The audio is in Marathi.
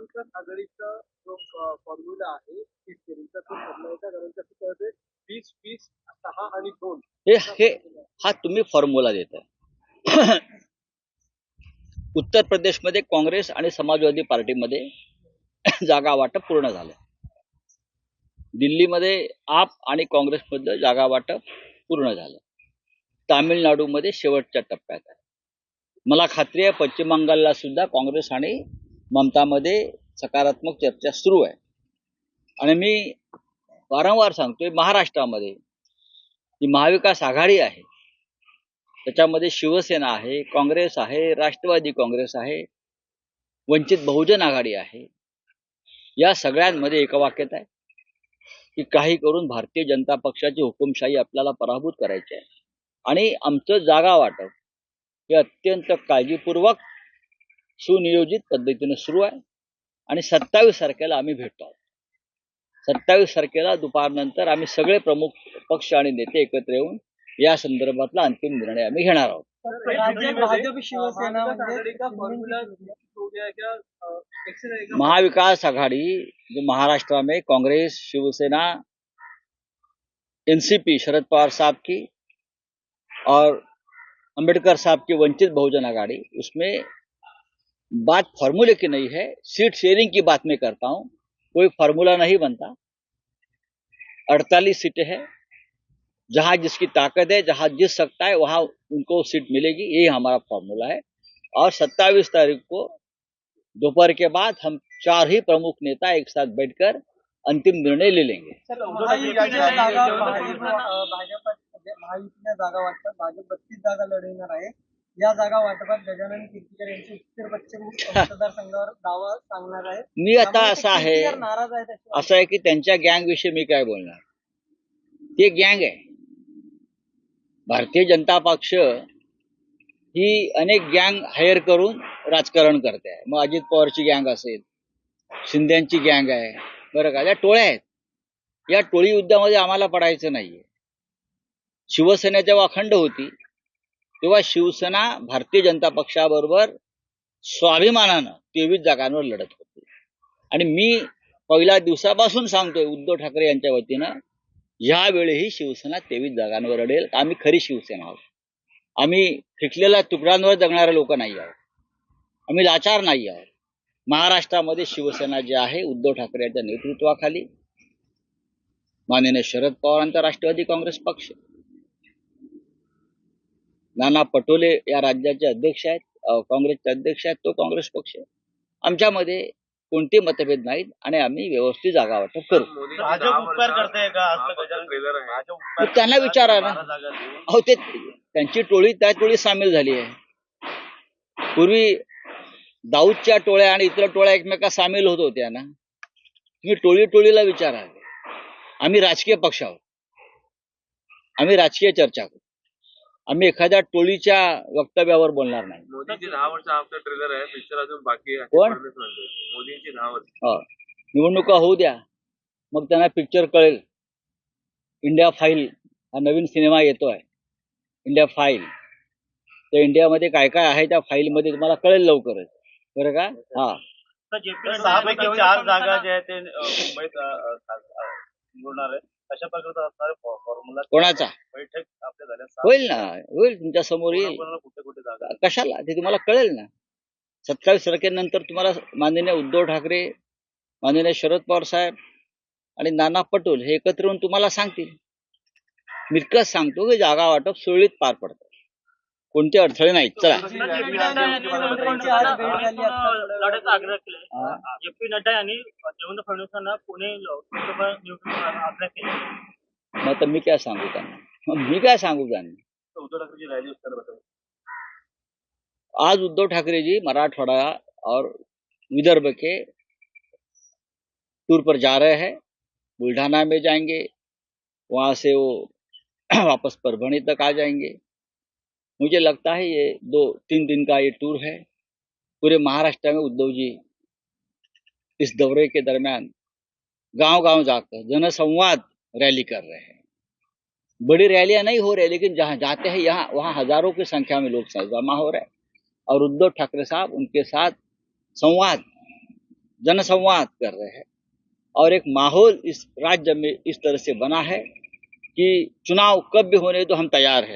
महाविकास आघाडीचा जो फॉर्म्युला आहे तीस तो ठरलायचा कारण कसं कळतंय वीस वीस सहा आणि दोन. हे हे हा तुम्ही फॉर्म्युला देता उत्तर प्रदेशमध्ये काँग्रेस आणि समाजवादी पार्टीमध्ये जागा वाटप पूर्ण झालं दिल्लीमध्ये आप आणि काँग्रेसमधलं जागा वाटप पूर्ण झालं तामिळनाडूमध्ये शेवटच्या टप्प्यात आहे. मला खात्री आहे पश्चिम बंगालला सुद्धा काँग्रेस आणि ममतामध्ये सकारात्मक चर्चा सुरू आहे. आणि मी वारंवार सांगतोय महाराष्ट्रामध्ये जी महाविकास आघाडी आहे त्याच्यामध्ये शिवसेना आहे काँग्रेस आहे राष्ट्रवादी काँग्रेस आहे वंचित बहुजन आघाडी आहे. या सगळ्यांमध्ये एक वाक्यत आहे. की काही करून भारतीय जनता पक्षाची हुकुमशाही आपल्याला पराभूत करायची आहे. आणि आमचं जागा वाटप हे अत्यंत काळजीपूर्वक सुनियोजित पद्धतीने सुरू आहे. आणि सत्तावीस तारखेला आम्ही भेटतो आहोत. सत्तावीस तारखेला दुपारनंतर आम्ही सगळे प्रमुख पक्ष आणि नेते एकत्र येऊन या संदर्भातला अंतिम निर्णय आम्ही घेणार आहोत. महाविकास आघाडी महाविकास आघाड़ी जो महाराष्ट्र में कांग्रेस शिवसेना एनसीपी शरद पवार साहब की और अंबेडकर साहब की वंचित बहुजन आघाड़ी उसमें बात फॉर्मूले की नहीं है सीट शेयरिंग की बात मैं करता हूँ कोई फार्मूला नहीं बनता अड़तालीस सीटें हैं जहाँ जिसकी ताकत है जहाँ जिस सकता है वहाँ उनको सीट मिलेगी यही हमारा फॉर्मूला है और सत्ताईस तारीख को दोपहर के बाद हम चार ही प्रमुख नेता एक साथ बैठकर अंतिम निर्णय ले लेंगे भाजप अं, बत्तीस जागा आहे या जागा वाटपात गजानन कीर्तीकर यांची उत्तर पश्चिम मतदारसंघावर दावा सांगणार आहे. मी आता असं आहे नाराज आहे असं आहे की त्यांच्या गँग विषयी मी काय बोलणार? ते गँग आहे. भारतीय जनता पक्ष ही अनेक गँग हायर करून राजकारण करते. आहे मग अजित पवारची गँग असेल शिंद्यांची गँग आहे बरं का? या टोळ्या आहेत. या टोळी युद्धामध्ये आम्हाला पडायचं नाहीये. शिवसेना जेव्हा अखंड होती. तेव्हा शिवसेना भारतीय जनता पक्षाबरोबर स्वाभिमानानं तेवीस जागांवर लढत होती. आणि मी पहिल्या दिवसापासून सांगतोय उद्धव ठाकरे यांच्या वतीनं यावेळीही शिवसेना तेवीस जागांवर लढेल. आम्ही खरी शिवसेना आहोत. आम्ही फिटलेल्या तुकड्यांवर जगणारे लोक नाही आहोत. आम्ही लाचार नाही आहोत. महाराष्ट्रामध्ये शिवसेना जी आहे उद्धव ठाकरे यांच्या नेतृत्वाखाली माननीय शरद पवारांचा राष्ट्रवादी काँग्रेस पक्ष नाना पटोले या राज्याचे अध्यक्ष आहेत. काँग्रेसचे अध्यक्ष आहेत. तो काँग्रेस पक्ष आहे. आमच्यामध्ये कोणते मतभेद नाहीत आणि आम्ही व्यवस्थित जागा वाटप करू. त्यांना विचारा ना. अहो ते त्यांची टोळी त्या टोळीत सामील झाली आहे. पूर्वी दाऊदच्या टोळ्या आणि इतर टोळ्या एकमेकात सामील होत होत्या ना. तुम्ही टोळी टोळीला विचारा. आम्ही राजकीय पक्ष आहोत आम्ही राजकीय चर्चा करू. आम्ही एखाद्या टोळीच्या वक्तव्यावर बोलणार नाही. मोदींची दहा वर्ष आमचं ट्रेलर आहे पिक्चर अजून बाकी आहे. कोण? मोदींची दहा वर्ष हो. निवडणुका होऊ द्या. मग त्यांना पिक्चर कळेल. इंडिया फाईल हा नवीन सिनेमा येतोय. इंडिया फाईल त्या इंडियामध्ये काय काय आहे त्या फाईलमध्ये तुम्हाला कळेल लवकरच. बरं का? हा. तर सहापैकी चार जागा ज्या आहेत ते मुंबईत निवडणार आहे अशा प्रकारचा असणार फॉर्म्युला. कोणाचा? होईल ना होईल तुमच्यासमोर येईल. कोणाकोणाला कुठे कुठे जागा कशाला? ते तुम्हाला कळेल ना. सत्तावीस तारखेनंतर तुम्हाला माननीय उद्धव ठाकरे माननीय शरद पवार साहेब आणि नाना पटोल हे एकत्र येऊन तुम्हाला सांगतील. मिरकत सांगतो की जागा वाटप सुरळीत पार पडतं. कोणते अडथळे नाहीत. चला. लढायचा आग्रह केलाय. जे पी नड्डा यांनी देवेंद्र फडणवीसांना पुणे लोकसभा निवडणूक आग्रह केला. मग आता मी काय सांगू त्यांना? मी काय सांगू त्यांना? उद्धव ठाकरेची रॅली आज उद्धव ठाकरे जी मराठवाड़ा और विदर्भ के टूर पर जा रहे हैं। बुल्ढाना में जाएँगे। वहाँ से वो वापस परभणी तक आ जाएँगे। मुझे लगता है ये दो तीन दिन का ये टूर है। पूरे महाराष्ट्र में उद्धव जी इस दौरे के दरमियान गाँव गाँव जाकर जनसंवाद रैली कर रहे हैं। बड़ी रैलियाँ नहीं हो रही, लेकिन जहाँ जाते हैं, यहाँ, वहाँ हज़ारों की संख्या में लोग जमा हो रहे हैं। और उद्धव ठाकरे साहब उनके साथ संवाद, जनसंवाद कर रहे हैं। और एक माहौल इस राज्य में इस तरह से बना है कि चुनाव कब भी होने तो हम तैयार हैं।